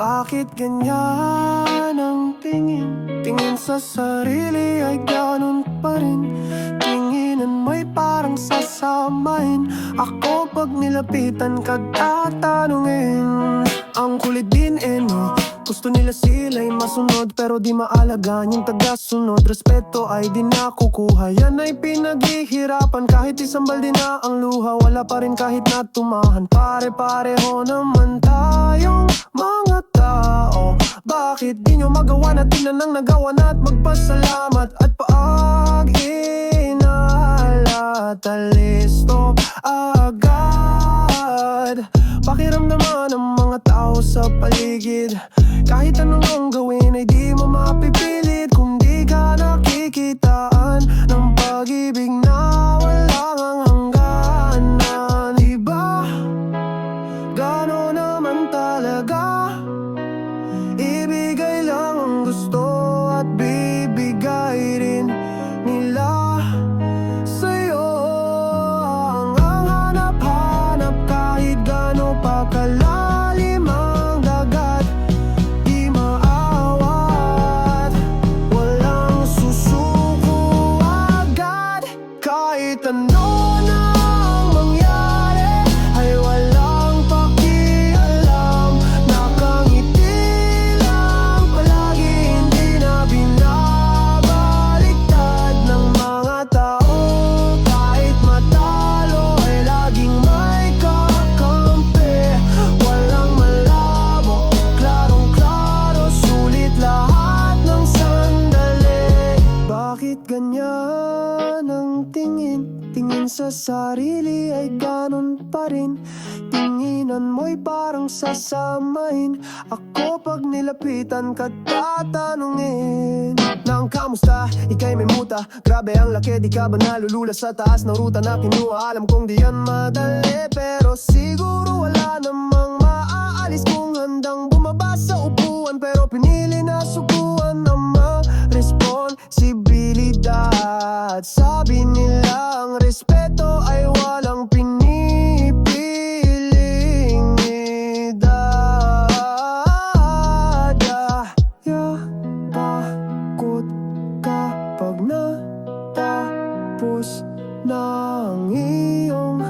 Bakit ganyan ang tingin? Tingin sa sarili ay ganun pa rin. Tinginan mo'y parang sasamahin. Ako pag nilapitan ka tatanungin. Ang kulit din eh no? Gusto nila sila'y masunod Pero di maalagaan yung tagasunod. Respeto ay di nakukuha. Yan ay pinaghihirapan. Kahit isang balde na ang luha Wala pa rin kahit natumahan Pare-pareho naman tayong mga Magawa na tingnan ang nagawa na At magpasalamat At paag inalat Alisto agad. Pakiramdaman ng mga tao sa paligid. Kahit anong ang gawin ay di mo mapipilit Kung di ka nakikitaan sa sarili ay ganon pa rin. Tinginan mo'y parang sasamahin. Ako pag nilapitan ka tatanungin. Nang kamusta, ikay may muta. Grabe ang laki, di ka ba nalulula sa taas ng ruta na kinuha? Alam kong di yan madali Pero siguro wala namang maaalis. Kung handang bumaba sa upuan Pero pinili na sukuan ng responsibilidad Sabi nilang respeto ay walang pinipiling edad Yeah, bakot kapag natapos na ang iyong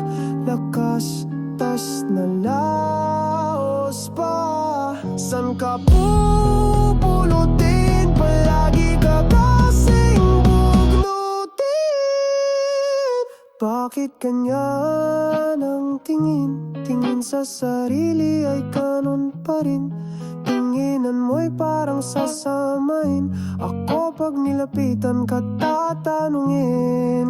lakas Tas nalaos pa. San ka pupulutin Bakit ganyan ang tingin? Tingin sa sarili ay kanon pa rin. Tinginan mo'y parang sasamahin Ako pag nilapitan ka tatanungin